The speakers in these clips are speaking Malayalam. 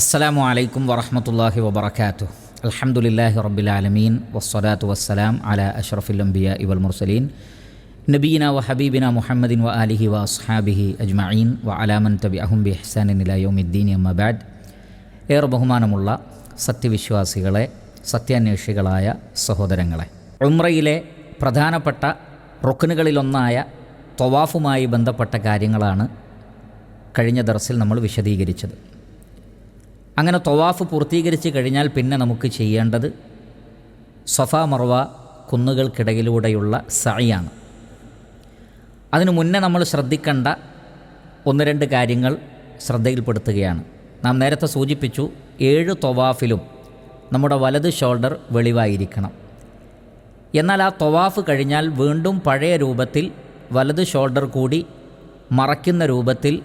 അസ്സലാമു അലൈക്കും വറഹമത്തല്ലാഹി വബർക്കാത്തു അലഹമുല്ലാഹി റബ്ബിൽ വസ്സലാത്തു വസ്സലാം അല അഷ്റഫുൽ അംബിയ ഇവൽ മുർസലീൻ. നബീന വ ഹബീബിന മുഹമ്മദിൻ വ അലിഹി വ അസ്ഹാബിഹി അജ്മഈൻ വ അലാമൻ തബി അഹും ബി ഹസാനിൻ ഇലായോമിദ്ദീൻ ഏറെ ബഹുമാനമുള്ള സത്യവിശ്വാസികളെ സത്യാന്വേഷികളായ സഹോദരങ്ങളെ ഉമ്രയിലെ പ്രധാനപ്പെട്ട റുക്കനുകളിലൊന്നായ തൊവാഫുമായി ബന്ധപ്പെട്ട കാര്യങ്ങളാണ് കഴിഞ്ഞ ദർസിൽ നമ്മൾ വിശദീകരിച്ചത്. അങ്ങനെ തൊവാഫ് പൂർത്തീകരിച്ച് കഴിഞ്ഞാൽ പിന്നെ നമുക്ക് ചെയ്യേണ്ടത് സഫ മർവ കുന്നുകൾക്കിടയിലൂടെയുള്ള സഅയാണ് അതിനു മുന്നേ നമ്മൾ ശ്രദ്ധിക്കേണ്ട ഒന്ന് രണ്ട് കാര്യങ്ങൾ ശ്രദ്ധയിൽപ്പെടുത്തുകയാണ്. നാം നേരത്തെ സൂചിപ്പിച്ചു ഏഴ് തൊവാഫിലും നമ്മുടെ വലത് ഷോൾഡർ വെളിവായിരിക്കണം. എന്നാൽ ആ തൊവാഫ് കഴിഞ്ഞാൽ വീണ്ടും പഴയ രൂപത്തിൽ വലത് ഷോൾഡർ കൂടി മറയ്ക്കുന്ന രൂപത്തിൽ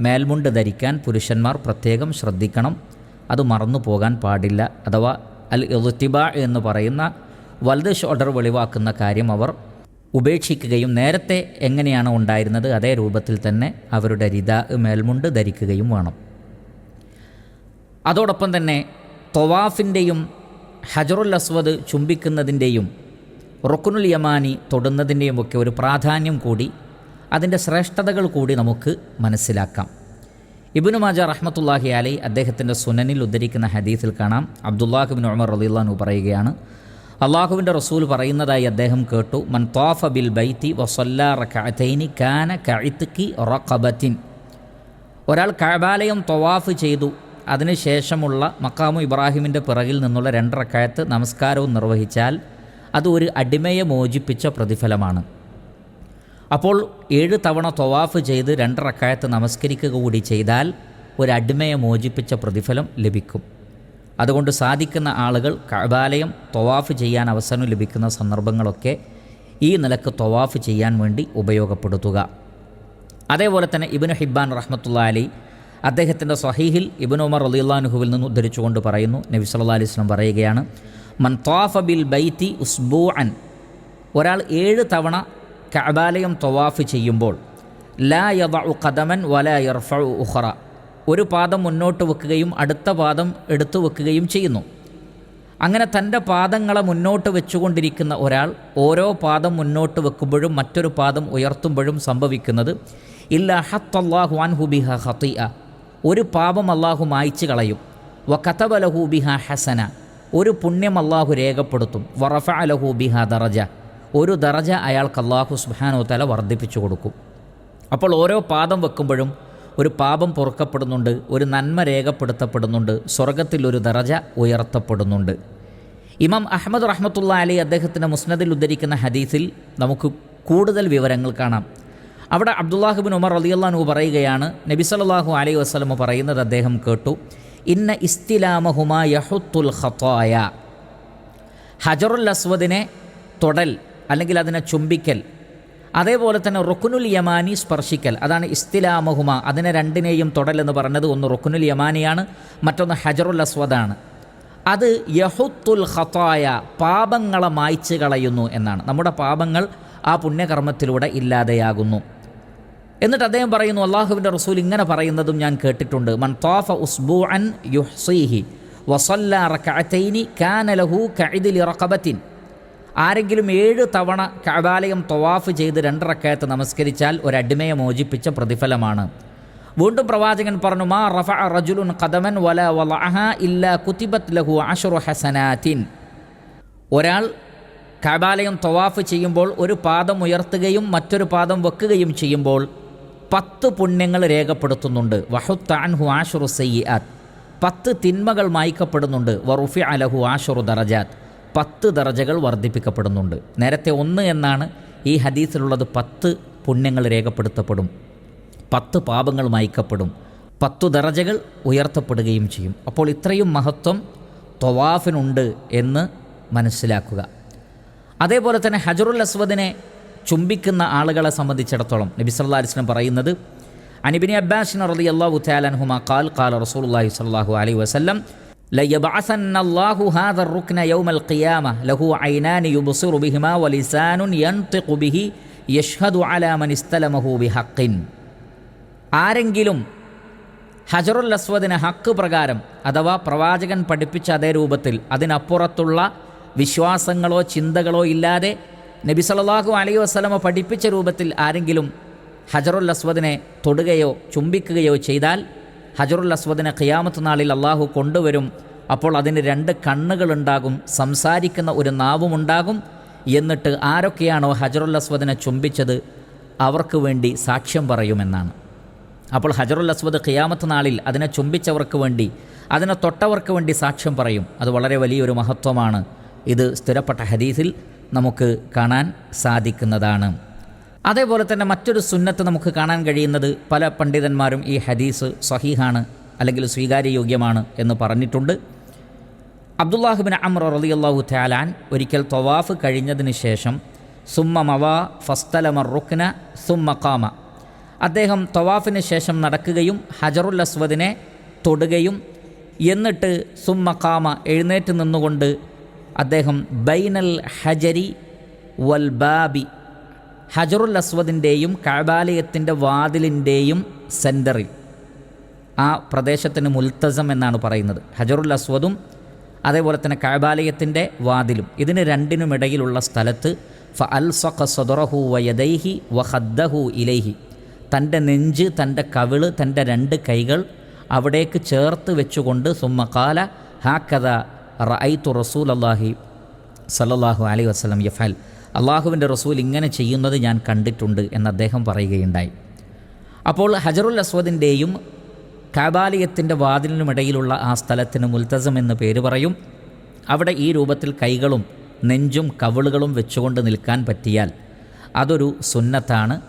മേൽമുണ്ട് ധരിക്കാൻ പുരുഷന്മാർ പ്രത്യേകം ശ്രദ്ധിക്കണം. അത് മറന്നു പോകാൻ പാടില്ല. അഥവാ അൽ ഇറുത്തിബ എന്ന് പറയുന്ന വലത് ഷോൾഡർ വെളിവാക്കുന്ന കാര്യം അവർ ഉപേക്ഷിക്കുകയും നേരത്തെ എങ്ങനെയാണ് ഉണ്ടായിരുന്നത് അതേ രൂപത്തിൽ തന്നെ അവരുടെ രിത മേൽമുണ്ട് ധരിക്കുകയും വേണം. അതോടൊപ്പം തന്നെ തൊവാഫിന്റെയും ഹജറുൽ അസ്വദ് ചുംബിക്കുന്നതിന്റെയും റുക്കുനുൽ യമാനി തൊടുന്നതിന്റെയും ഒക്കെ ഒരു പ്രാധാന്യം കൂടി അതിന്റെ ശ്രേഷ്ഠതകൾ കൂടി നമുക്ക് മനസ്സിലാക്കാം. ഇബിനു മാജ റഹ്മത്തുല്ലാഹി അലൈ അദ്ദേഹത്തിന്റെ സുനനിൽ ഉദ്ധരിക്കുന്ന ഹദീസിൽ കാണാം. അബ്ദുല്ലാഹിബിൻ ഉമർ റലിള്ളാനു പറയുകയാണ് അള്ളാഹുവിന്റെ റസൂൽ പറയുന്നതായി അദ്ദേഹം കേട്ടു മൻ തോഫ ബിൽ ബൈത്തി വസല്ലാ റക്കഅത്തൈനി കാന കഴുത്തുക്കി റഖബത്തിൻ. ഒരാൾ കഴബാലയം തൊവാഫ് ചെയ്തു. അതിനുശേഷമുള്ള മക്കാമു ഇബ്രാഹിമിന്റെ പിറകിൽ നിന്നുള്ള രണ്ടറക്കായത്ത് നമസ്കാരവും നിർവഹിച്ചാൽ അത് ഒരു അടിമയെ മോചിപ്പിച്ച പ്രതിഫലമാണ്. അപ്പോൾ ഏഴ് തവണ തൊവാഫ് ചെയ്ത് രണ്ടറക്കായത്ത് നമസ്കരിക്കുക കൂടി ചെയ്താൽ ഒരു അടിമയെ മോചിപ്പിച്ച പ്രതിഫലം ലഭിക്കും. അതുകൊണ്ട് സാധിക്കുന്ന ആളുകൾ കബാലയം തൊവാഫ് ചെയ്യാൻ അവസരം ലഭിക്കുന്ന സന്ദർഭങ്ങളൊക്കെ ഈ നിലയ്ക്ക് തൊവാഫ് ചെയ്യാൻ വേണ്ടി ഉപയോഗപ്പെടുത്തുക. അതേപോലെ തന്നെ ഇബിന് ഹിബ്ബാൻ റഹ്മത്തുള്ള അലി അദ്ദേഹത്തിന്റെ സഹീഹിൽ ഇബിൻ ഉമർ അലിയുല്ലാനുഹുവിൽ നിന്ന് ഉദ്ധരിച്ചുകൊണ്ട് പറയുന്നു നബി സല്ലാ അലൈഹി സ്വലം പറയുകയാണ് മൻ തോഫ ബിൽ ബൈത്തി ഉസ്ബൂ അൻ ഒരാൾ ഏഴ് തവണ കഅബാലയം തൊവാഫ് ചെയ്യുമ്പോൾ ലാ യദഉ ഖദമൻ വല യർഫഉ ഉഖറ. ഒരു പാദം മുന്നോട്ട് വെക്കുകയും അടുത്ത പാദം എടുത്തു വെക്കുകയും ചെയ്യുന്നു. അങ്ങനെ തന്റെ പാദങ്ങളെ മുന്നോട്ട് വെച്ചുകൊണ്ടിരിക്കുന്ന ഒരാൾ ഓരോ പാദം മുന്നോട്ട് വെക്കുമ്പോഴും മറ്റൊരു പാദം ഉയർത്തുമ്പോഴും സംഭവിക്കുന്നത് ഇല്ല ഹത്തല്ലാഹു അൻഹു ബിഹ ഹത്തിഅ ഒരു പാപം അള്ളാഹു മായ്ച്ചു കളയും. വ കഥബലഹു ബിഹ ഹസന. ഒരു പുണ്യം അള്ളാഹു രേഖപ്പെടുത്തും. വറഫ അലഹു ബിഹ ദറജ. ഒരു ദറജ അയാൾക്ക് അള്ളാഹു സുബാനോ തല വർദ്ധിപ്പിച്ചു കൊടുക്കും. അപ്പോൾ ഓരോ പാദം വെക്കുമ്പോഴും ഒരു പാപം പൊറുക്കപ്പെടുന്നുണ്ട് ഒരു നന്മ രേഖപ്പെടുത്തപ്പെടുന്നുണ്ട് സ്വർഗത്തിൽ ഒരു ദറജ ഉയർത്തപ്പെടുന്നുണ്ട്. ഇമാം അഹമ്മദ് റഹ്മത്തുള്ള അലി അദ്ദേഹത്തിന്റെ മുസ്നദിൽ ഉദ്ധരിക്കുന്ന ഹദീസിൽ നമുക്ക് കൂടുതൽ വിവരങ്ങൾ കാണാം. അവിടെ അബ്ദുല്ലാഹുബിൻ ഉമർ അലിയല്ലാഹു പറയുകയാണ് നബി സല്ലാഹു അലൈഹി വസ്ലമ പറയുന്നത് അദ്ദേഹം കേട്ടു ഇന്ന ഇസ്തിലാമഹുമ യഹുത്തുൽ ഖത്തായ ഹജറുൽ അസ്വദിനെ തൊടൽ അല്ലെങ്കിൽ അതിനെ ചുംബിക്കൽ. അതേപോലെ തന്നെ റുക്കുനുൽ യമാനി സ്പർശിക്കൽ. അതാണ് ഇസ്തിലാമഹുമ. അതിനെ രണ്ടിനെയും തൊടൽ എന്ന് പറഞ്ഞത് ഒന്ന് റുക്കുനുൽ യമാനിയാണ് മറ്റൊന്ന് ഹജറുൽ അസ്വദാണ്. അത് യഹുത്തുൽ ഹത്തായ പാപങ്ങളെ മായ്ച്ചു കളയുന്നു എന്നാണ്. നമ്മുടെ പാപങ്ങൾ ആ പുണ്യകർമ്മത്തിലൂടെ ഇല്ലാതെയാകുന്നു. എന്നിട്ട് അദ്ദേഹം പറയുന്നു അള്ളാഹുവിന്റെ റസൂൽ ഇങ്ങനെ പറയുന്നതും ഞാൻ കേട്ടിട്ടുണ്ട്. മൻ തോഫ ഉസ്ബൂ അൻ യുഹ്സീഹി വസല്ല റക്കഅത്തൈനി കാനലഹു കഇദിൽ റഖബത്തിൻ. ആരെങ്കിലും ഏഴ് തവണ കഥാലയം തൊവാഫ് ചെയ്ത് രണ്ടറക്കയത്ത് നമസ്കരിച്ചാൽ ഒരു അടിമയെ മോചിപ്പിച്ച പ്രതിഫലമാണ്. വീണ്ടും പ്രവാചകൻ പറഞ്ഞു മാ റഫ റജുലുൻ ഖദമൻ വല വലഅഹ ഇല്ല കുത്തിബത്ത് ലഹു അഷറു ഹസനാത്തിൻ. ഒരാൾ കബാലയം തൊവാഫ് ചെയ്യുമ്പോൾ ഒരു പാദം ഉയർത്തുകയും മറ്റൊരു പാദം വെക്കുകയും ചെയ്യുമ്പോൾ പത്ത് പുണ്യങ്ങൾ രേഖപ്പെടുത്തുന്നുണ്ട്. വഹുത്താൻഹു ആഷുറു സയ്യാത്ത് പത്ത് തിന്മകൾ മായ്ക്കപ്പെടുന്നുണ്ട്. വറുഫി അലഹു ആഷുറു ദറജാത്ത് പത്ത് ദറജകൾ വർദ്ധിപ്പിക്കപ്പെടുന്നുണ്ട്. നേരത്തെ ഒന്ന് എന്നാണ് ഈ ഹദീസിലുള്ളത് പത്ത് പുണ്യങ്ങൾ രേഖപ്പെടുത്തപ്പെടും. പത്ത് പാപങ്ങൾ മായ്ക്കപ്പെടും. പത്തു ദറജകൾ ഉയർത്തപ്പെടുകയും ചെയ്യും. അപ്പോൾ ഇത്രയും മഹത്വം തൊവാഫിനുണ്ട് എന്ന് മനസ്സിലാക്കുക. അതേപോലെ തന്നെ ഹജറുൽ അസ്വദിനെ ചുംബിക്കുന്ന ആളുകളെ സംബന്ധിച്ചിടത്തോളം നബി സല്ലാ അലിസ്ലം പറയുന്നത് അനിബിനി അബ്ബാസിൻ റലി അള്ളാഹു താലൻഹുമ കാൽ കാൽ റസൂലുള്ളാഹി സ്വല്ലല്ലാഹു അലൈഹി വസല്ലം ليبعثن الله هذا الركن يوم القيامة له عينان يبصر بهما ولسان ينطق به يشهد على من استلمه بحق ആരെങ്കിലും ഹജറുൽ അസ്വദിനെ ഹക്ക് പ്രകാരം അഥവാ പ്രവാചകൻ പഠിപ്പിച്ച അതേ രൂപത്തിൽ അതിനപ്പുറത്തുള്ള വിശ്വാസങ്ങളോ ചിന്തകളോ ഇല്ലാതെ നബി സല്ലല്ലാഹു അലൈഹി വസല്ലമ പഠിപ്പിച്ച രൂപത്തിൽ ആരെങ്കിലും ഹജറുൽ അസ്വദിനെ തൊടുകയോ ചുംബിക്കുകയോ ചെയ്താൽ ഹജറുൽ അസ്വദിനെ ഖിയാമത്ത് നാളിൽ അള്ളാഹു കൊണ്ടുവരും. അപ്പോൾ അതിന് രണ്ട് കണ്ണുകളുണ്ടാകും സംസാരിക്കുന്ന ഒരു നാവുമുണ്ടാകും. എന്നിട്ട് ആരൊക്കെയാണോ ഹജറുൽ അസ്വദിനെ ചുംബിച്ചത് അവർക്ക് വേണ്ടി സാക്ഷ്യം പറയുമെന്നാണ്. അപ്പോൾ ഹജറുൽ അസ്വദ് ഖിയാമത്ത് നാളിൽ അതിനെ ചുംബിച്ചവർക്ക് വേണ്ടി അതിനെ തൊട്ടവർക്ക് വേണ്ടി സാക്ഷ്യം പറയും. അത് വളരെ വലിയൊരു മഹത്വമാണ്. ഇത് സ്ഥിരപ്പെട്ട ഹദീസിൽ നമുക്ക് കാണാൻ സാധിക്കുന്നതാണ്. അതേപോലെ തന്നെ മറ്റൊരു സുന്നത്ത് നമുക്ക് കാണാൻ കഴിയുന്നത് പല പണ്ഡിതന്മാരും ഈ ഹദീസ് സഹീഹാണ് അല്ലെങ്കിൽ സ്വീകാര്യയോഗ്യമാണ് എന്ന് പറഞ്ഞിട്ടുണ്ട്. അബ്ദുല്ലാഹുബിൻ അമ്ര റളിയല്ലാഹു തആലാൻ ഒരിക്കൽ തവാഫ് കഴിഞ്ഞതിന് ശേഷം സുമ്മ മവാ ഫസ്തലമർ റുക്ന സുമ്മ കാമ അദ്ദേഹം തവാഫിന് ശേഷം നടക്കുകയും ഹജറുൽ അസ്വദിനെ തൊടുകയും എന്നിട്ട് സുമ്മ കാമ എഴുന്നേറ്റ് നിന്നുകൊണ്ട് അദ്ദേഹം ബൈനൽ ഹജരി വൽ ബാബി ഹജറുൽ അസ്വദിന്റെയും കഴബാലയത്തിന്റെ വാതിലിന്റെയും സെന്ററിൽ ആ പ്രദേശത്തിന് മുൽത്തസം എന്നാണ് പറയുന്നത്. ഹജറുൽ അസ്വദും അതേപോലെ തന്നെ കഴബാലയത്തിന്റെ വാതിലും. ഇതിന് രണ്ടിനുമിടയിലുള്ള സ്ഥലത്ത് ഫ അൽ സഖ സദറഹു വയദൈഹി വഹദ്ദഹു ഇലൈഹി. തന്റെ നെഞ്ച് തന്റെ കവിൾ തന്റെ രണ്ട് കൈകൾ അവിടേക്ക് ചേർത്ത് വെച്ചുകൊണ്ട് സുമ്മക്കാല ഹാക്കഥ റസൂൽ അള്ളാഹി സല്ലല്ലാഹു അലൈഹി വസ്ലം യഫാൽ അള്ളാഹുവിന്റെ റസൂൽ ഇങ്ങനെ ചെയ്യുന്നത് ഞാൻ കണ്ടിട്ടുണ്ട് എന്ന് അദ്ദേഹം പറയുകയുണ്ടായി. അപ്പോൾ ഹജറുൽ അസ്വദിന്റെയും കാബാലയത്തിന്റെ വാതിലിനുമിടയിലുള്ള ആ സ്ഥലത്തിന് മുൽത്തസം എന്ന് പേര് പറയും. അവിടെ ഈ രൂപത്തിൽ കൈകളും നെഞ്ചും കവിളുകളും വെച്ചുകൊണ്ട് നിൽക്കാൻ പറ്റിയാൽ അതൊരു സുന്നത്താണ്.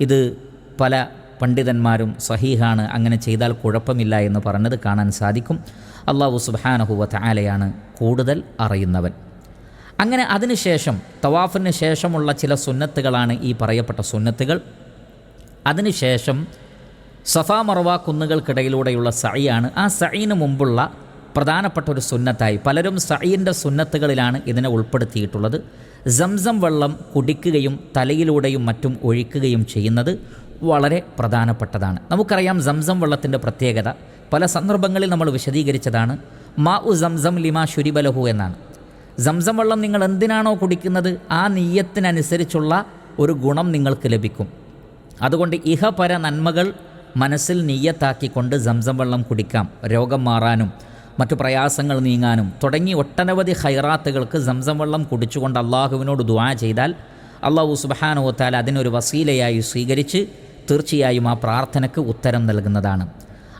ഇത് പല പണ്ഡിതന്മാരും സഹീഹാണ് അങ്ങനെ ചെയ്താൽ കുഴപ്പമില്ല എന്ന് പറഞ്ഞത് കാണാൻ സാധിക്കും. അള്ളാഹു സുബാനഹുവ ആലയാണ് കൂടുതൽ അറിയുന്നവൻ. അങ്ങനെ അതിനുശേഷം തവാഫിന് ശേഷമുള്ള ചില സുന്നത്തുകളാണ് ഈ പറയപ്പെട്ട സുന്നത്തുകൾ. അതിനുശേഷം സഫാ മറവ കുന്നുകൾക്കിടയിലൂടെയുള്ള സഴിയാണ് ആ സഴീന് മുമ്പുള്ള പ്രധാനപ്പെട്ട ഒരു സുന്നത്തായി. പലരും സഴീന്റെ സുന്നത്തുകളിലാണ് ഇതിനെ ഉൾപ്പെടുത്തിയിട്ടുള്ളത്. സംസം വെള്ളം കുടിക്കുകയും തലയിലൂടെയും മറ്റും ഒഴിക്കുകയും ചെയ്യുന്നത് വളരെ പ്രധാനപ്പെട്ടതാണ്. നമുക്കറിയാം സംസം വെള്ളത്തിന്റെ പ്രത്യേകത. പല സന്ദർഭങ്ങളിൽ നമ്മൾ വിശദീകരിച്ചതാണ് മാ ഉ സംസം ലിമാ ശുരിബലഹു എന്നാണ്. സംസം വെള്ളം നിങ്ങൾ എന്തിനാണോ കുടിക്കുന്നത്? ആ നീയത്തിനനുസരിച്ചുള്ള ഒരു ഗുണം നിങ്ങൾക്ക് ലഭിക്കും. അതുകൊണ്ട് ഇഹപര നന്മകൾ മനസ്സിൽ നീയത്താക്കിക്കൊണ്ട് സംസം വെള്ളം കുടിക്കാം. രോഗം മാറാനും മറ്റു പ്രയാസങ്ങൾ നീങ്ങാനും തുടങ്ങി ഒട്ടനവധി ഹൈറാത്തുകൾക്ക് സംസം വെള്ളം കുടിച്ചുകൊണ്ട് അള്ളാഹുവിനോട് ദുവാ ചെയ്താൽ അള്ളാഹു സുബഹാനുവത്താൽ അതിനൊരു വസീലയായി സ്വീകരിച്ച് തീർച്ചയായും ആ പ്രാർത്ഥനയ്ക്ക് ഉത്തരം നൽകുന്നതാണ്.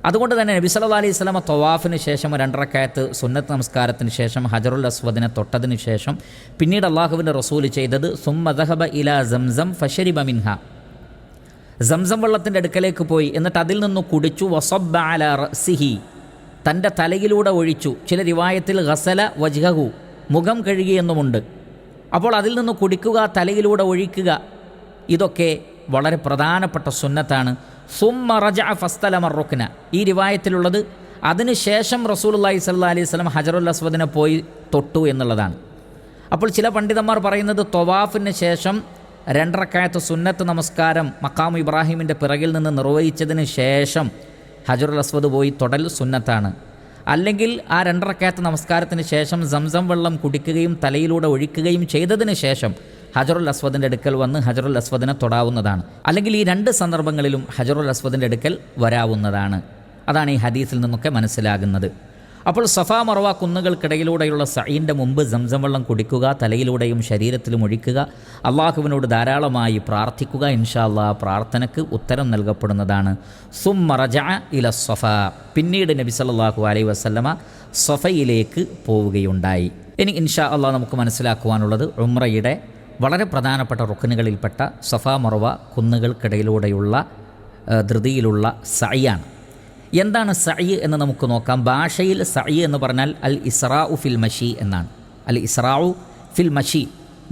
അതുകൊണ്ട് തന്നെ നബി സല്ലാ അലൈഹി സ്വലമ തൊവാഫിന് ശേഷം രണ്ടരക്കായത്ത് സുന്നത്ത് നമസ്കാരത്തിന് ശേഷം ഹജറുൽ അസ്വദിനെ തൊട്ടതിന് ശേഷം പിന്നീട് അള്ളാഹുവിന്റെ റസൂൽ ചെയ്തത് സുമ്മദഹബ ഇല സംസം ഫഷരിബ മിൻഹ. സംസം വെള്ളത്തിന്റെ അടുക്കലേക്ക് പോയി. എന്നിട്ട് അതിൽ നിന്ന് കുടിച്ചു വസബ് അല റസിഹി തന്റെ തലയിലൂടെ ഒഴിച്ചു. ചില റിവായത്തിൽ ഗസല വജ്ഹഹു. മുഖം കഴുകിയെന്നുമുണ്ട് അപ്പോൾ അതിൽ നിന്ന് കുടിക്കുക തലയിലൂടെ ഒഴിക്കുക ഇതൊക്കെ വളരെ പ്രധാനപ്പെട്ട സുന്നത്താണ്. സുമ്മ റജ ഫസ്തലമർ റുക്ന. ഈ റിവായത്തിലുള്ളത് അതിനുശേഷം റസൂലുള്ളാഹി സ്വല്ലല്ലാഹി അലൈഹി സ്വലം ഹജറുൽ അസ്വദിനെ പോയി തൊട്ടു എന്നുള്ളതാണ്. അപ്പോൾ ചില പണ്ഡിതന്മാർ പറയുന്നത് തൊവാഫിന് ശേഷം രണ്ടരക്കായത്ത് സുന്നത്ത് നമസ്കാരം മക്കാമു ഇബ്രാഹിമിന്റെ പിറകിൽ നിന്ന് നിർവഹിച്ചതിന് ശേഷം ഹജറുൽ അസ്വദ് പോയി തൊടൽ സുന്നത്താണ്. അല്ലെങ്കിൽ ആ രണ്ടരക്കായത്ത് നമസ്കാരത്തിന് ശേഷം സംസം വെള്ളം കുടിക്കുകയും തലയിലൂടെ ഒഴിക്കുകയും ചെയ്തതിന് ശേഷം ഹജറുൽ അസ്വദിന്റെ അടുക്കൽ വന്ന് ഹജറുൽ അസ്വദിനെ തൊടാവുന്നതാണ്. അല്ലെങ്കിൽ ഈ രണ്ട് സന്ദർഭങ്ങളിലും ഹജറുൽ അസ്വദിന്റെ അടുക്കൽ വരാവുന്നതാണ്. അതാണ് ഈ ഹദീസിൽ നിന്നൊക്കെ മനസ്സിലാകുന്നത്. അപ്പോൾ സഫാ മറവ കുന്നുകൾക്കിടയിലൂടെയുള്ള സൈന്റെ മുമ്പ് സംസം വെള്ളം കുടിക്കുക തലയിലൂടെയും ശരീരത്തിലും ഒഴിക്കുക അള്ളാഹുവിനോട് ധാരാളമായി പ്രാർത്ഥിക്കുക ഇൻഷാ അള്ളാ പ്രാർത്ഥനയ്ക്ക് ഉത്തരം നൽകപ്പെടുന്നതാണ്. സുമറജ ഇല സഫ പിന്നീട് നബി സല്ലല്ലാഹു അലൈ വസല്ലമ സഫയിലേക്ക് പോവുകയുണ്ടായി. ഇനി ഇൻഷാ അള്ളാഹ് നമുക്ക് മനസ്സിലാക്കുവാനുള്ളത് ഉമ്രയുടെ വളരെ പ്രധാനപ്പെട്ട റുക്കനുകളിൽപ്പെട്ട സഫാ മറവ കുന്നുകൾക്കിടയിലൂടെയുള്ള ധൃതിയിലുള്ള സയ്യാണ് എന്താണ് സഅയ് എന്ന് നമുക്ക് നോക്കാം. ഭാഷയിൽ സഅയ് എന്ന് പറഞ്ഞാൽ അൽ ഇസ്രാഉ ഫിൽ മഷി എന്നാണ്. അൽ ഇസ്രാഉ ഫിൽ മഷി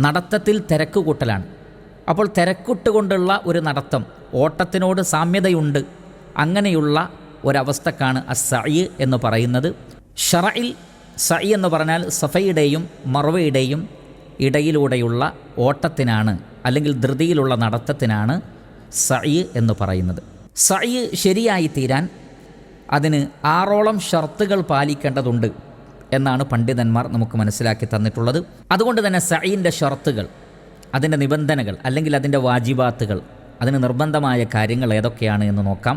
നടത്തത്തിൽ തിരക്ക് കൂട്ടലാണ് അപ്പോൾ തിരക്കുട്ടുകൊണ്ടുള്ള ഒരു നടത്തം ഓട്ടത്തിനോട് സാമ്യതയുണ്ട്. അങ്ങനെയുള്ള ഒരവസ്ഥക്കാണ് അസഅയ് എന്ന് പറയുന്നത്. ഷറയിൽ സഅയ് എന്ന് പറഞ്ഞാൽ സഫയുടെയും മറവയുടെയും ഇടയിലൂടെയുള്ള ഓട്ടത്തിനാണ് അല്ലെങ്കിൽ ധൃതിയിലുള്ള നടത്തത്തിനാണ് സഅയ് എന്ന് പറയുന്നത്. സഅയ് ശരിയായി തീരാൻ അതിന് ആറോളം ഷർത്തുകൾ പാലിക്കേണ്ടതുണ്ട് എന്നാണ് പണ്ഡിതന്മാർ നമുക്ക് മനസ്സിലാക്കി തന്നിട്ടുള്ളത്. അതുകൊണ്ട് തന്നെ സയിന്റെ ഷർത്തുകൾ അതിന്റെ നിബന്ധനകൾ അല്ലെങ്കിൽ അതിന്റെ വാജിബാത്തുകൾ അതിന് നിർബന്ധമായ കാര്യങ്ങൾ ഏതൊക്കെയാണ് എന്ന് നോക്കാം.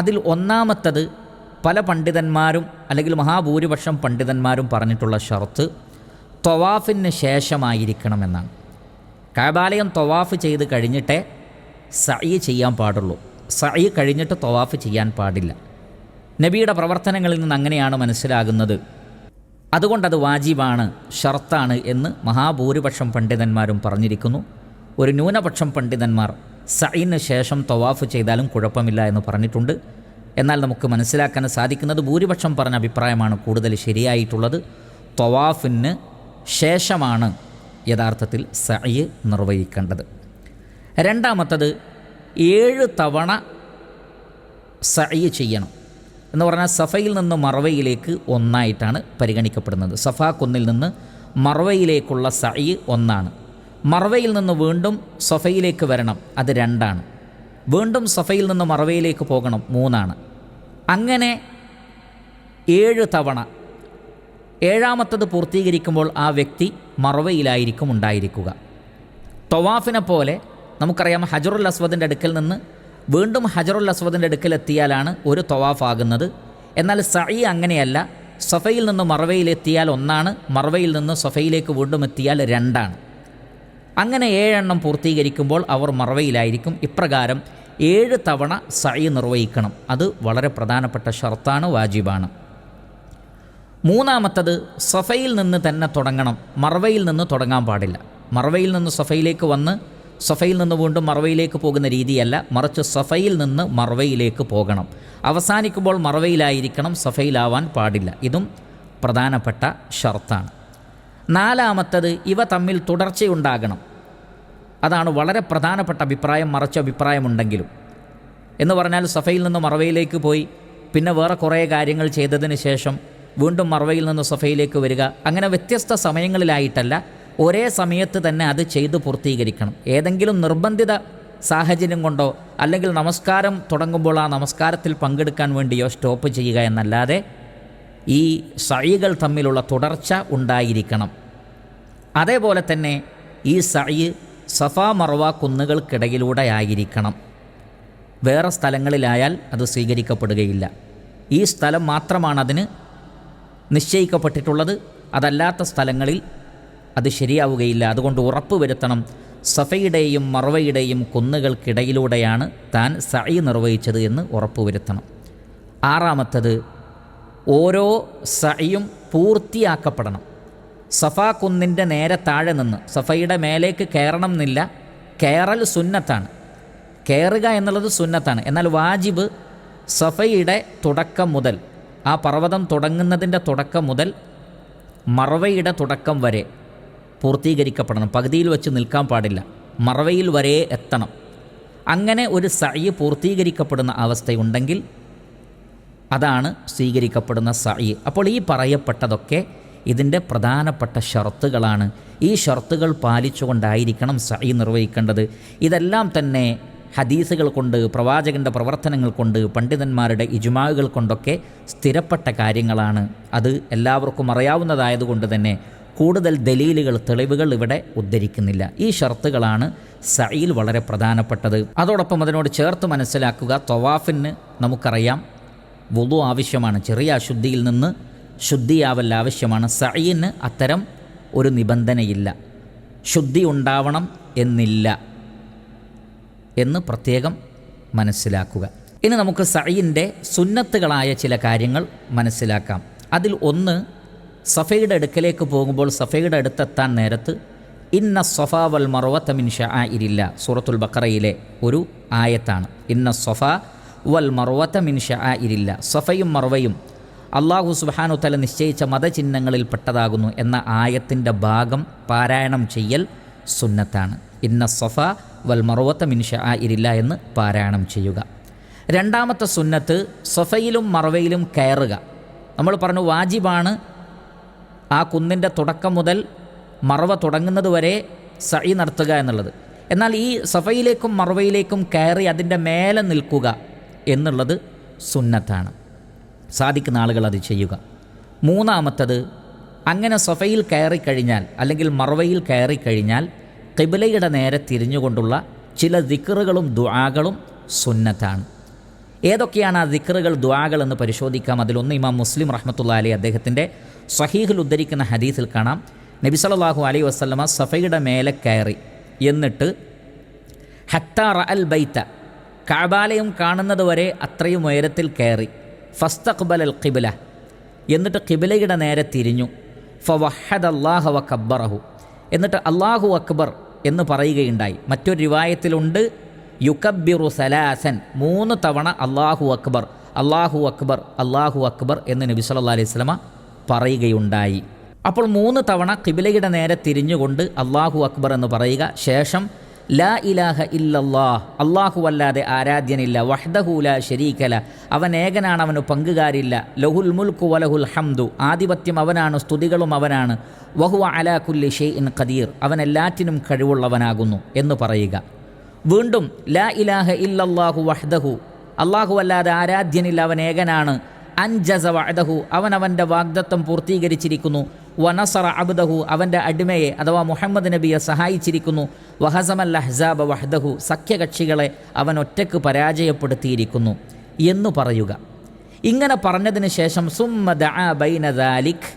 അതിൽ ഒന്നാമത്തത് പല പണ്ഡിതന്മാരും അല്ലെങ്കിൽ മഹാഭൂരിപക്ഷം പണ്ഡിതന്മാരും പറഞ്ഞിട്ടുള്ള ഷർത്ത് തൊവാഫിന് ശേഷമായിരിക്കണമെന്നാണ്. കാബാലയം തൊവാഫ് ചെയ്ത് കഴിഞ്ഞിട്ടേ സഅയ് ചെയ്യാൻ പാടുള്ളൂ. സഅയ് കഴിഞ്ഞിട്ട് തൊവാഫ് ചെയ്യാൻ പാടില്ല. നബിയുടെ പ്രവർത്തനങ്ങളിൽ നിന്ന് അങ്ങനെയാണ് മനസ്സിലാകുന്നത്. അതുകൊണ്ടത് വാജിബാണ് ഷർത്താണ് എന്ന് മഹാഭൂരിപക്ഷം പണ്ഡിതന്മാരും പറഞ്ഞിരിക്കുന്നു. ഒരു ന്യൂനപക്ഷം പണ്ഡിതന്മാർ സൈന് ശേഷം തവാഫ് ചെയ്താലും കുഴപ്പമില്ല എന്ന് പറഞ്ഞിട്ടുണ്ട്. എന്നാൽ നമുക്ക് മനസ്സിലാക്കാൻ സാധിക്കുന്നത് ഭൂരിപക്ഷം പറഞ്ഞ അഭിപ്രായമാണ് കൂടുതൽ ശരിയായിട്ടുള്ളത്. തവാഫിന് ശേഷമാണ് യഥാർത്ഥത്തിൽ സഅയ് നിർവഹിക്കേണ്ടത്. രണ്ടാമത്തത് ഏഴ് തവണ സഅയ് ചെയ്യണം. എന്ന് പറഞ്ഞാൽ സഫയിൽ നിന്ന് മറവയിലേക്ക് ഒന്നായിട്ടാണ് പരിഗണിക്കപ്പെടുന്നത്. സഫാ കുന്നിൽ നിന്ന് മറവയിലേക്കുള്ള സഅയ് ഒന്നാണ്. മറവയിൽ നിന്ന് വീണ്ടും സഫയിലേക്ക് വരണം അത് രണ്ടാണ്. വീണ്ടും സഫയിൽ നിന്ന് മറവയിലേക്ക് പോകണം മൂന്നാണ്. അങ്ങനെ ഏഴ് തവണ ഏഴാമത്തത് പൂർത്തീകരിക്കുമ്പോൾ ആ വ്യക്തി മറവയിലായിരിക്കും ഉണ്ടായിരിക്കുക. തൊവാഫിനെ പോലെ നമുക്കറിയാം ഹജറുൽ അസ്വദിന്റെ അടുക്കൽ നിന്ന് വീണ്ടും ഹജറുൽ അസ്വദിന്റെ അടുക്കൽ എത്തിയാലാണ് ഒരു തൊവാഫ് ആകുന്നത് എന്നാൽ സഈ അങ്ങനെയല്ല. സഫയിൽ നിന്ന് മറവയിലെത്തിയാൽ ഒന്നാണ് മറവയിൽ നിന്ന് സഫയിലേക്ക് വീണ്ടും എത്തിയാൽ രണ്ടാണ്. അങ്ങനെ ഏഴെണ്ണം പൂർത്തീകരിക്കുമ്പോൾ അവർ മറവയിലായിരിക്കും. ഇപ്രകാരം ഏഴ് തവണ സഈ നിർവഹിക്കണം. അത് വളരെ പ്രധാനപ്പെട്ട ഷർത്താണ് വാജിബാണ്. മൂന്നാമത്തത് സഫയിൽ നിന്ന് തന്നെ തുടങ്ങണം. മറവയിൽ നിന്ന് തുടങ്ങാൻ പാടില്ല. മറവയിൽ നിന്ന് സഫയിലേക്ക് വന്ന് സഫയിൽ നിന്ന് വീണ്ടും മറവയിലേക്ക് പോകുന്ന രീതിയല്ല. മറിച്ച് സഫയിൽ നിന്ന് മറവയിലേക്ക് പോകണം. അവസാനിക്കുമ്പോൾ മറവയിലായിരിക്കണം സഫയിലാവാൻ പാടില്ല. ഇതും പ്രധാനപ്പെട്ട ഷർത്താണ്. നാലാമത്തത് ഇവ തമ്മിൽ തുടർച്ചയുണ്ടാകണം. അതാണ് വളരെ പ്രധാനപ്പെട്ട അഭിപ്രായം മറച്ച അഭിപ്രായമുണ്ടെങ്കിലും. എന്ന് പറഞ്ഞാൽ സഫയിൽ നിന്ന് മറവയിലേക്ക് പോയി പിന്നെ വേറെ കുറേ കാര്യങ്ങൾ ചെയ്തതിന് ശേഷം വീണ്ടും മറവയിൽ നിന്ന് സഫയിലേക്ക് വരിക. അങ്ങനെ വ്യത്യസ്ത സമയങ്ങളിലായിട്ടല്ല ഒരേ സമയത്ത് തന്നെ അത് ചെയ്ത് പൂർത്തീകരിക്കണം. ഏതെങ്കിലും നിർബന്ധിത സാഹചര്യം കൊണ്ടോ അല്ലെങ്കിൽ നമസ്കാരം തുടങ്ങുമ്പോൾ ആ നമസ്കാരത്തിൽ പങ്കെടുക്കാൻ വേണ്ടിയോ സ്റ്റോപ്പ് ചെയ്യുക എന്നല്ലാതെ ഈ സഴികൾ തമ്മിലുള്ള തുടർച്ച ഉണ്ടായിരിക്കണം. അതേപോലെ തന്നെ ഈ സഴി സഫാ മറവ കുന്നുകൾക്കിടയിലൂടെ ആയിരിക്കണം. വേറെ സ്ഥലങ്ങളിലായാൽ അത് സ്വീകരിക്കപ്പെടുകയില്ല. ഈ സ്ഥലം മാത്രമാണ് അതിന് നിശ്ചയിക്കപ്പെട്ടിട്ടുള്ളത്. അതല്ലാത്ത സ്ഥലങ്ങളിൽ അത് ശരിയാവുകയില്ല. അതുകൊണ്ട് ഉറപ്പ് വരുത്തണം. സഫയുടെയും മറവയുടെയും കുന്നുകൾക്കിടയിലൂടെയാണ് താൻ സഴി നിർവഹിച്ചത് എന്ന് ഉറപ്പുവരുത്തണം ആറാമത്തത് ഓരോ സഴിയും പൂർത്തിയാക്കപ്പെടണം. സഫാ കുന്നിന്റെ നേരെ താഴെ നിന്ന് സഫയുടെ മേലേക്ക് കയറണം എന്നില്ല കയറൽ സുന്നത്താണ്. കയറുക എന്നുള്ളത് സുന്നത്താണ്. എന്നാൽ വാജിബ് സഫയുടെ തുടക്കം മുതൽ ആ പർവതം തുടങ്ങുന്നതിന്റെ തുടക്കം മുതൽ മറവയുടെ തുടക്കം വരെ പൂർത്തീകരിക്കപ്പെടണം. പകുതിയിൽ വെച്ച് നിൽക്കാൻ പാടില്ല. മറവയിൽ വരെ എത്തണം. അങ്ങനെ ഒരു സഴി പൂർത്തീകരിക്കപ്പെടുന്ന അവസ്ഥയുണ്ടെങ്കിൽ അതാണ് സ്വീകരിക്കപ്പെടുന്ന സഴി അപ്പോൾ ഈ പറയപ്പെട്ടതൊക്കെ ഇതിന്റെ പ്രധാനപ്പെട്ട ഷർത്തുകളാണ്. ഈ ഷർത്തുകൾ പാലിച്ചുകൊണ്ടായിരിക്കണം സഴി നിർവഹിക്കേണ്ടത്. ഇതെല്ലാം തന്നെ ഹദീസുകൾ കൊണ്ട് പ്രവാചകന്റെ പ്രവർത്തനങ്ങൾ കൊണ്ട് പണ്ഡിതന്മാരുടെ ഇജുമാവുകൾ കൊണ്ടൊക്കെ സ്ഥിരപ്പെട്ട കാര്യങ്ങളാണ്. അത് എല്ലാവർക്കും അറിയാവുന്നതായതുകൊണ്ട് തന്നെ കൂടുതൽ ദലീലുകൾ തെളിവുകൾ ഇവിടെ ഉദ്ധരിക്കുന്നില്ല. ഈ ഷർത്തുകളാണ് സയിൽ വളരെ പ്രധാനപ്പെട്ടത്. അതോടൊപ്പം അതിനോട് ചേർത്ത് മനസ്സിലാക്കുക തൊവാഫിന് നമുക്കറിയാം വുളു ആവശ്യമാണ് ചെറിയ അശുദ്ധിയിൽ നിന്ന് ശുദ്ധിയാവൽ ആവശ്യമാണ്. സയിന് അത്തരം ഒരു നിബന്ധനയില്ല. ശുദ്ധി ഉണ്ടാവണം എന്നില്ല. എന്ന് പ്രത്യേകം മനസ്സിലാക്കുക. ഇനി നമുക്ക് സയ്യിന്റെ സുന്നത്തുകളായ ചില കാര്യങ്ങൾ മനസ്സിലാക്കാം. അതിൽ ഒന്ന് സഫയുടെ അടുക്കലേക്ക് പോകുമ്പോൾ സഫയുടെ അടുത്തെത്താൻ നേരത്ത് ഇന്ന സൊഫ വൽ മറവത്ത ഷാ ഇരില്ല സൂറത്തുൽ ബക്കറയിലെ ഒരു ആയത്താണ്. ഇന്ന സൊഫ വൽ മറവത്ത മിൻ ഷാഇരില്ല സൊഫയും മറവയും അള്ളാഹു സുബാനു തല നിശ്ചയിച്ച മതചിഹ്നങ്ങളിൽ പെട്ടതാകുന്നു എന്ന ആയത്തിന്റെ ഭാഗം പാരായണം ചെയ്യൽ സുന്നത്താണ്. ഇന്ന സഫ വൽ മറുവത്ത മിൻഷ ആ ഇരില്ല എന്ന് പാരായണം ചെയ്യുക. രണ്ടാമത്തെ സുന്നത്ത് സഫയിലും മറവയിലും കയറുക. നമ്മൾ പറഞ്ഞു വാജിബാണ് ആ കുന്നിന്റെ തുടക്കം മുതൽ മറവ തുടങ്ങുന്നത് വരെ സഴി നടത്തുക എന്നുള്ളത്. എന്നാൽ ഈ സഫയിലേക്കും മറവയിലേക്കും കയറി അതിന്റെ മേലെ നിൽക്കുക എന്നുള്ളത് സുന്നത്താണ്. സാധിക്കുന്ന ആളുകൾ അത് ചെയ്യുക. മൂന്നാമത്തത് അങ്ങനെ സൊഫയിൽ കയറിക്കഴിഞ്ഞാൽ അല്ലെങ്കിൽ മറവയിൽ കയറിക്കഴിഞ്ഞാൽ കിബിലയുടെ നേരെ തിരിഞ്ഞുകൊണ്ടുള്ള ചില ദിക്കറുകളും ദുആകളും സുന്നത്താണ്. ഏതൊക്കെയാണ് ആ ദിക്കറുകൾ ദുആകൾ എന്ന് പരിശോധിക്കാം. അതിലൊന്ന് ഇമാം മുസ്ലിം റഹ്മത്തുള്ള അലി അദ്ദേഹത്തിന്റെ സഹീഹിൽ ഉദ്ധരിക്കുന്ന ഹദീസിൽ കാണാം. നബി സല്ലല്ലാഹു അലൈ വസ്ലമ സഫയുടെ മേലെ കയറി എന്നിട്ട് ഹത്താറ അൽ ബൈത്ത കാബാലയം കാണുന്നത് വരെ അത്രയും ഉയരത്തിൽ കയറി. ഫസ്തഖ്ബൽ അൽ ഖിബില എന്നിട്ട് ഖിബിലയുടെ നേരെ തിരിഞ്ഞു. ഫവഹദ് അള്ളാഹു വക്കബ്ബറഹു എന്നിട്ട് അള്ളാഹു അക്ബർ എന്ന് പറയുകയുണ്ടായി. മറ്റൊരു രൂപായത്തിലുണ്ട് യുക്കബിറു സലാസൻ മൂന്ന് തവണ അള്ളാഹു അക്ബർ അള്ളാഹു അക്ബർ അള്ളാഹു അക്ബർ എന്ന് നബി സല്ലാ അലൈഹി സ്വലമ പറയുകയുണ്ടായി. അപ്പോൾ മൂന്ന് തവണ കിബിലയുടെ നേരെ തിരിഞ്ഞുകൊണ്ട് അള്ളാഹു അക്ബർ എന്ന് പറയുക ശേഷം ലാ ഇലാഹ ഇല്ലല്ലാഹ്. അള്ളാഹു അല്ലാതെ ആരാധ്യനില്ല. വഹ്ദഹു ലാ ശരീകല. അവൻ ഏകനാണ് അവന് പങ്കുകാരില്ല. ലഹുൽ മുൽക്കു വലഹുൽ ഹംദു. ആധിപത്യം അവനാണ് സ്തുതികളും അവനാണ്. വഹു അലാ കുല്ലി ഷെയ്ഇൻ ഖദീർ. അവൻ എല്ലാറ്റിനും കഴിവുള്ളവനാകുന്നു എന്ന് പറയുക. വീണ്ടും ലാ ഇലാഹ ഇല്ലല്ലാഹു വഹ്ദഹു. അള്ളാഹു അല്ലാതെ ആരാധ്യനില്ല. അവൻ ഏകനാണ്. അൻ ജസ വഅദഹു. അവൻ അവന്റെ വാഗ്ദത്വം പൂർത്തീകരിച്ചിരിക്കുന്നു. വനസറ അബ്ദഹു അവന്റെ അടിമയെ അഥവാ മുഹമ്മദ് നബിയെ സഹായിച്ചിരിക്കുന്നു. വഹസമൽ അഹ്സാബ വഹ്ദഹു സഖ്യകക്ഷികളെ അവൻ ഒറ്റയ്ക്ക് പരാജയപ്പെടുത്തിയിരിക്കുന്നു എന്നു പറയുക. ഇങ്ങനെ പറഞ്ഞതിന് ശേഷം സുമ്മ ദഅ ബൈന ദാലിക്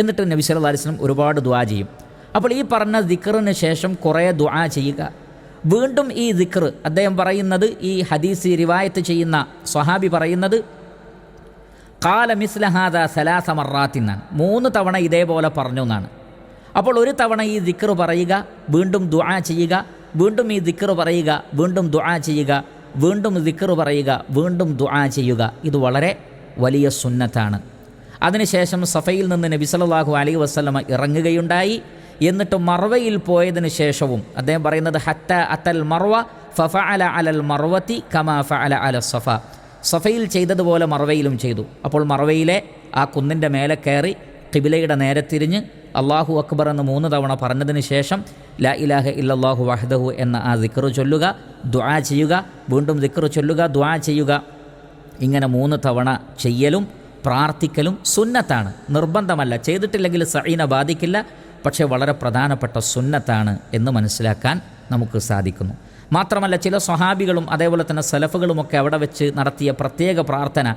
എന്നിട്ട് നബി സല്ലല്ലാഹു അലൈഹി വസല്ലം ഒരുപാട് ദുആ ചെയ്യും. അപ്പോൾ ഈ പറഞ്ഞ ദിക്റിന് ശേഷം കുറേ ദുആ ചെയ്യുക. വീണ്ടും ഈ ദിക്ർ അദ്ദേഹം പറയുന്നത് ഈ ഹദീസ് റിവായത്ത് ചെയ്യുന്ന സ്വഹാബി പറയുന്നത് കാല മിസ്ലഹാദ സലാസ മറാത്തിന്നാണ് മൂന്ന് തവണ ഇതേപോലെ പറഞ്ഞു എന്നാണ്. അപ്പോൾ ഒരു തവണ ഈ ദിക്കർ പറയുക വീണ്ടും ദുആ ചെയ്യുക വീണ്ടും ഈ ദിക്കർ പറയുക വീണ്ടും ദുആ ചെയ്യുക വീണ്ടും ദിക്കർ പറയുക വീണ്ടും ദുആ ചെയ്യുക. ഇത് വളരെ വലിയ സുന്നത്താണ്. അതിനുശേഷം സഫയിൽ നിന്ന് നബി സല്ലല്ലാഹു അലൈഹി വസല്ലമ ഇറങ്ങുകയുണ്ടായി. എന്നിട്ട് മർവയിൽ പോയതിനു ശേഷവും അദ്ദേഹം പറയുന്നത് ഹത്ത അത്തൽ മർവ ഫഫഅല അലൽ മർവത്തി കമാ അല അല സഫ. സഫയിൽ ചെയ്തതുപോലെ മറവയിലും ചെയ്തു. അപ്പോൾ മറവയിലെ ആ കുന്നിന്റെ മേലെ കയറി കിബിലയുടെ നേരെ തിരിഞ്ഞ് അള്ളാഹു അക്ബർ എന്ന് മൂന്ന് തവണ പറഞ്ഞതിന് ശേഷം ലാ ഇലാഹ ഇല്ലല്ലാഹു വഹദഹു എന്ന ആ ദിക്റ് ചൊല്ലുക ദ്വാ ചെയ്യുക വീണ്ടും ദിക്റ് ചൊല്ലുക ദ്വാ ചെയ്യുക. ഇങ്ങനെ മൂന്ന് തവണ ചെയ്യലും പ്രാർത്ഥിക്കലും സുന്നത്താണ്. നിർബന്ധമല്ല. ചെയ്തിട്ടില്ലെങ്കിൽ സഹീന ബാധിക്കില്ല. പക്ഷേ വളരെ പ്രധാനപ്പെട്ട സുന്നത്താണ് എന്ന് മനസ്സിലാക്കാൻ നമുക്ക് സാധിക്കുന്നു. മാത്രമല്ല ചില സ്വഹാബികളും അതേപോലെ തന്നെ സലഫുകളുമൊക്കെ അവിടെ വെച്ച് നടത്തിയ പ്രത്യേക പ്രാർത്ഥന.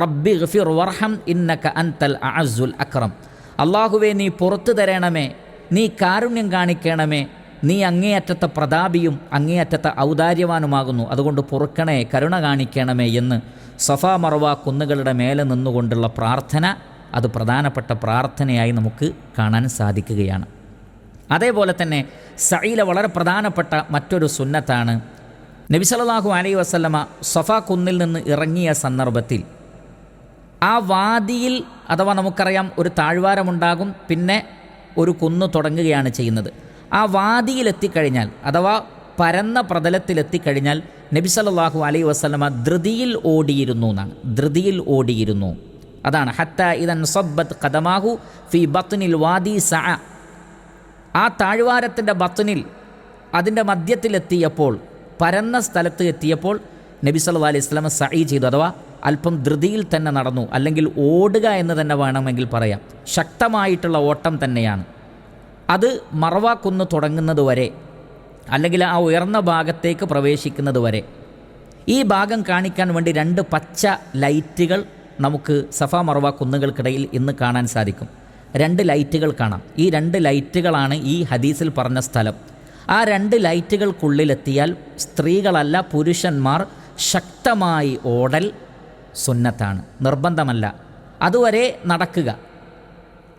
റബ്ബി ഗഫിർ വർഹം ഇന്നക അൻതൽ അഅസുൽ അക്രം. അള്ളാഹുവെ നീ പുറത്തു തരണമേ. നീ കാരുണ്യം കാണിക്കണമേ. നീ അങ്ങേയറ്റത്തെ പ്രതാപിയും അങ്ങേയറ്റത്തെ ഔദാര്യവാനുമാകുന്നു. അതുകൊണ്ട് പൊറുക്കണേ കരുണ കാണിക്കണമേ എന്ന് സഫാ മറവ കുന്നുകളുടെ മേലെ നിന്നുകൊണ്ടുള്ള പ്രാർത്ഥന. അത് പ്രധാനപ്പെട്ട പ്രാർത്ഥനയായി നമുക്ക് കാണാൻ സാധിക്കുകയാണ്. അതേപോലെ തന്നെ സയില വളരെ പ്രധാനപ്പെട്ട മറ്റൊരു സുന്നത്താണ്. നബിസലാഹു അലൈ അലൈഹി വസല്ലമ സഫ കുന്നിൽ നിന്ന് ഇറങ്ങിയ സന്ദർഭത്തിൽ ആ വാദിയിൽ അഥവാ നമുക്കറിയാം ഒരു താഴ്വാരമുണ്ടാകും പിന്നെ ഒരു കുന്ന് തുടങ്ങുകയാണ് ചെയ്യുന്നത്. ആ വാദിയിലെത്തിക്കഴിഞ്ഞാൽ അഥവാ പരന്ന പ്രതലത്തിലെത്തിക്കഴിഞ്ഞാൽ നബി സല്ലല്ലാഹു അലൈഹി വസല്ലമ ധൃതിയിൽ ഓടിയിരുന്നു എന്നാണ്. ധൃതിയിൽ ഓടിയിരുന്നു. അതാണ് ഹത്ത ഇതൻ സബ്ബത്ത് കഥമാഹു ഫി ബത്നിൽ വാദി സഅ. ആ താഴ്വാരത്തിന്റെ ബത്തനിൽ അതിന്റെ മധ്യത്തിലെത്തിയപ്പോൾ പരന്ന സ്ഥലത്ത് എത്തിയപ്പോൾ നബി സല്ലാ അലൈഹി സ്വലം സഹി ചെയ്തു. അഥവാ അല്പം ധൃതിയിൽ തന്നെ നടന്നു. അല്ലെങ്കിൽ ഓടുക എന്ന് തന്നെ വേണമെങ്കിൽ പറയാം. ശക്തമായിട്ടുള്ള ഓട്ടം തന്നെയാണ്. അത് മറവാക്കുന്ന് തുടങ്ങുന്നത് വരെ അല്ലെങ്കിൽ ആ ഉയർന്ന ഭാഗത്തേക്ക് പ്രവേശിക്കുന്നത് വരെ. ഈ ഭാഗം കാണിക്കാൻ വേണ്ടി രണ്ട് പച്ച ലൈറ്റുകൾ നമുക്ക് സഫ മറവ കുന്നുകൾക്കിടയിൽ ഇന്ന് കാണാൻ സാധിക്കും. രണ്ട് ലൈറ്റുകൾ കാണാം. ഈ രണ്ട് ലൈറ്റുകളാണ് ഈ ഹദീസിൽ പറഞ്ഞ സ്ഥലം. ആ രണ്ട് ലൈറ്റുകൾക്കുള്ളിലെത്തിയാൽ സ്ത്രീകളല്ല പുരുഷന്മാർ ശക്തമായി ഓടൽ സുന്നത്താണ്. നിർബന്ധമല്ല. അതുവരെ നടക്കുക.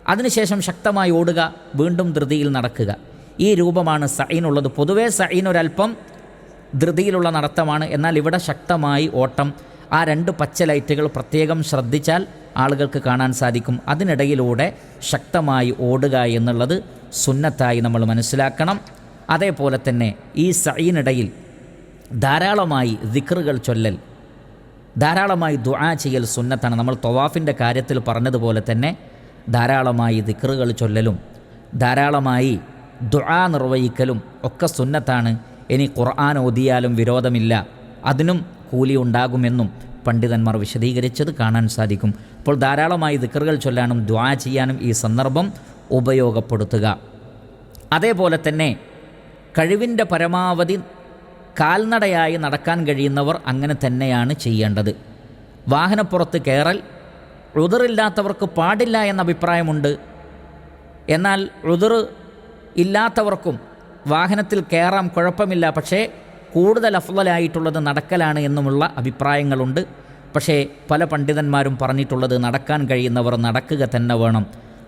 അതിനുശേഷം ശക്തമായി ഓടുക വീണ്ടും ധൃതിയിൽ നടക്കുക. ഈ രൂപമാണ് സൈനുള്ളത് പൊതുവേ സൈനൊരൽപ്പം ധൃതിയിലുള്ള നടത്തമാണ്. എന്നാൽ ഇവിടെ ശക്തമായി ഓട്ടം ആ രണ്ട് പച്ച ലൈറ്റുകൾ പ്രത്യേകം ശ്രദ്ധിച്ചാൽ ആളുകൾക്ക് കാണാൻ സാധിക്കും. അതിനിടയിലൂടെ ശക്തമായി ഓടുക എന്നുള്ളത് സുന്നത്തായി നമ്മൾ മനസ്സിലാക്കണം. അതേപോലെ തന്നെ ഈ സൈനിടയിൽ ധാരാളമായി ദിക്റുകൾ ചൊല്ലൽ ധാരാളമായി ദുആ ചെയ്യൽ സുന്നത്താണ്. നമ്മൾ തൊവാഫിന്റെ കാര്യത്തിൽ പറഞ്ഞതുപോലെ തന്നെ ധാരാളമായി ദിക്റുകൾ ചൊല്ലലും ധാരാളമായി ദുആ നിർവഹിക്കലും ഒക്കെ സുന്നത്താണ്. ഇനി ഖുർആൻ ഓതിയാലും വിരോധമില്ല. അതിനും കൂലി ഉണ്ടാകുമെന്നും പണ്ഡിതന്മാർ വിശദീകരിച്ചത് കാണാൻ സാധിക്കും. അപ്പോൾ ധാരാളമായി ദിക്കറുകൾ ചൊല്ലാനും ദ്വാ ചെയ്യാനും ഈ സന്ദർഭം ഉപയോഗപ്പെടുത്തുക. അതേപോലെ തന്നെ കഴിവിന്റെ പരമാവധി കാൽനടയായി നടക്കാൻ കഴിയുന്നവർ അങ്ങനെ തന്നെയാണ് ചെയ്യേണ്ടത്. വാഹനപ്പുറത്ത് കയറൽ റുതറില്ലാത്തവർക്ക് പാടില്ല എന്ന അഭിപ്രായമുണ്ട്. എന്നാൽ റുതർ ഇല്ലാത്തവർക്കും വാഹനത്തിൽ കയറാം കുഴപ്പമില്ല. പക്ഷേ കൂടുതൽ അഫ്ലായിട്ടുള്ളത് നടക്കലാണ് എന്നുമുള്ള അഭിപ്രായങ്ങളുണ്ട്. പക്ഷേ പല പണ്ഡിതന്മാരും പറഞ്ഞിട്ടുള്ളത് നടക്കാൻ കഴിയുന്നവർ നടക്കുക തന്നെ വേണം.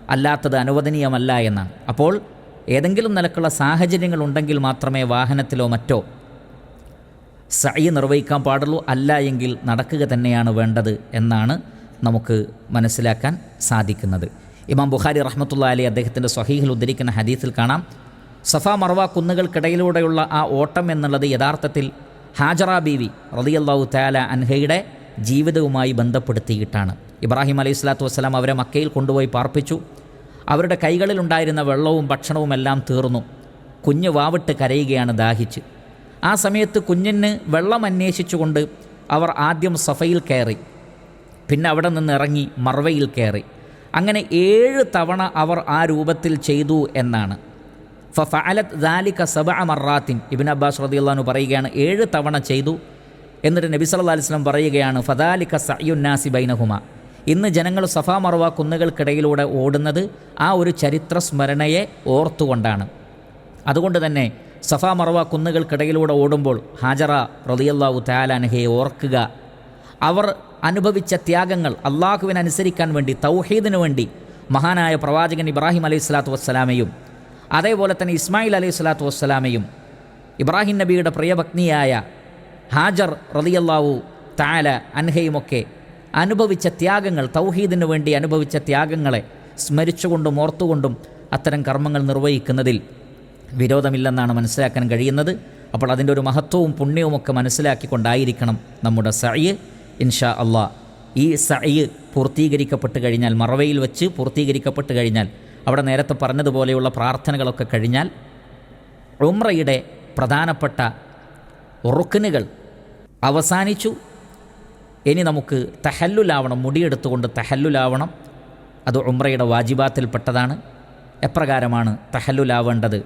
അല്ലാത്തത് അനുവദനീയമല്ല എന്നാണ്. അപ്പോൾ ഏതെങ്കിലും നിലക്കുള്ള സാഹചര്യങ്ങൾ ഉണ്ടെങ്കിൽ മാത്രമേ വാഹനത്തിലോ മറ്റോ സൈ നിർവഹിക്കാൻ പാടുള്ളൂ. അല്ല എങ്കിൽ നടക്കുക തന്നെയാണ് വേണ്ടത് എന്നാണ് നമുക്ക് മനസ്സിലാക്കാൻ സാധിക്കുന്നത്. ഇമാം ബുഖാരി റഹ്മത്തുള്ള അലി അദ്ദേഹത്തിന്റെ സ്വഹീഹിൽ ഉദ്ധരിക്കുന്ന ഹദീസിൽ കാണാം. സഫ മർവ കുന്നുകൾക്കിടയിലൂടെയുള്ള ആ ഓട്ടം എന്നുള്ളത് യഥാർത്ഥത്തിൽ ഹാജറ ബീവി റതിയല്ലാഹു തആല അൻഹയുടെ ജീവിതവുമായി ബന്ധപ്പെടുത്തിയിട്ടാണ്. ഇബ്രാഹിം അലൈഹി സ്വലാത്തു വസ്സലാം അവരെ മക്കയിൽ കൊണ്ടുപോയി പാർപ്പിച്ചു. അവരുടെ കൈകളിലുണ്ടായിരുന്ന വെള്ളവും ഭക്ഷണവും എല്ലാം തീർന്നു. കുഞ്ഞ് വാവിട്ട് കരയുകയാണ് ദാഹിച്ച്. ആ സമയത്ത് കുഞ്ഞിന് വെള്ളം അന്വേഷിച്ചുകൊണ്ട് അവർ ആദ്യം സഫയിൽ കയറി. പിന്നെ അവിടെ നിന്ന് ഇറങ്ങി മർവയിൽ കയറി. അങ്ങനെ ഏഴ് തവണ അവർ ആ രൂപത്തിൽ ചെയ്തു എന്നാണ്. ഫഅലത് ദാലിക സബ മറാത്തിൻ ഇബിൻ അബ്ബാസ് റദിയുള്ളഹാനു പറയുകയാണ് ഏഴ് തവണ ചെയ്തു. എന്നിട്ട് നബി സല്ലല്ലാഹു അലൈഹി വസല്ലം പറയുകയാണ് ഫദാലിക സയുന്നാസി ബൈനഹുമ. ഇന്ന് ജനങ്ങൾ സഫാ മറവ കുന്നുകൾക്കിടയിലൂടെ ഓടുന്നത് ആ ഒരു ചരിത്ര സ്മരണയെ ഓർത്തുകൊണ്ടാണ്. അതുകൊണ്ട് തന്നെ സഫാ മറവ കുന്നുകൾക്കിടയിലൂടെ ഓടുമ്പോൾ ഹാജറ റളിയല്ലാഹു തആലാനഹയെ ഓർക്കുക. അവർ അനുഭവിച്ച ത്യാഗങ്ങൾ അള്ളാഹുവിനനുസരിക്കാൻ വേണ്ടി തൗഹീദിനു വേണ്ടി മഹാനായ പ്രവാചകൻ ഇബ്രാഹിം അലൈഹി സ്വലാത്തു വസ്സലാമയും അതേപോലെ തന്നെ ഇസ്മായിൽ അലൈഹി സ്വലാത്തു വസ്സലാമയും ഇബ്രാഹിം നബിയുടെ പ്രിയഭഗ്നിയായ ഹാജർ റളിയല്ലാഹു താല അൻഹയുമൊക്കെ അനുഭവിച്ച ത്യാഗങ്ങൾ തൗഹീദിനു വേണ്ടി അനുഭവിച്ച ത്യാഗങ്ങളെ സ്മരിച്ചുകൊണ്ടും ഓർത്തുകൊണ്ടും അത്തരം കർമ്മങ്ങൾ നിർവഹിക്കുന്നതിൽ വിരോധമില്ലെന്നാണ് മനസ്സിലാക്കാൻ കഴിയുന്നത്. അപ്പോൾ അതിന്റെ ഒരു മഹത്വവും പുണ്യവും പുണ്യവുമൊക്കെ മനസ്സിലാക്കിക്കൊണ്ടായിരിക്കണം നമ്മുടെ സയ്യ് ഇൻഷാ അള്ളാ ഈ സയ്യ് പൂർത്തീകരിക്കപ്പെട്ട് കഴിഞ്ഞാൽ മറവയിൽ വെച്ച് പൂർത്തീകരിക്കപ്പെട്ട് കഴിഞ്ഞാൽ അവിടെ നേരത്തെ പറഞ്ഞതുപോലെയുള്ള പ്രാർത്ഥനകളൊക്കെ കഴിഞ്ഞാൽ ഉമ്രയുടെ പ്രധാനപ്പെട്ട റുക്കനുകൾ അവസാനിച്ചു. ഇനി നമുക്ക് തഹല്ലുലാവണം മുടിയെടുത്തുകൊണ്ട് തഹല്ലുലാവണം. അത് ഉമ്രയുടെ വാജിബാത്തിൽപ്പെട്ടതാണ്. എപ്രകാരമാണ് തഹല്ലുലാവേണ്ടത്?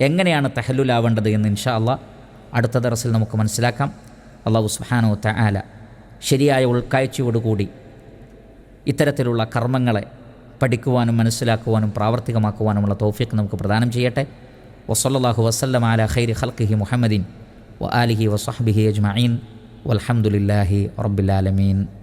എങ്ങനെയാണ് തഹല്ലുലാവേണ്ടത് എന്ന് ഇൻഷാ അള്ളാ അടുത്ത ദറസിൽ നമുക്ക് മനസ്സിലാക്കാം. അള്ളാഹു സുഹാനോ തആല ശരിയായ ഉൾക്കാഴ്ചയോടുകൂടി ഇത്തരത്തിലുള്ള കർമ്മങ്ങളെ പഠിക്കുവാനും മനസ്സിലാക്കുവാനും പ്രാവർത്തികമാക്കുവാനുമുള്ള തോഫിക്ക് നമുക്ക് പ്രദാനം ചെയ്യട്ടെ. വസല്ലാഹു വസ്ലം അല ഖൈരി ഖൽഖിഹി മുഹമ്മദീൻ വ ആലിഹി വസ്ഹബിഹി അജ്മഈൻ. വൽഹംദുലില്ലാഹി റബ്ബിൽ ആലമീൻ.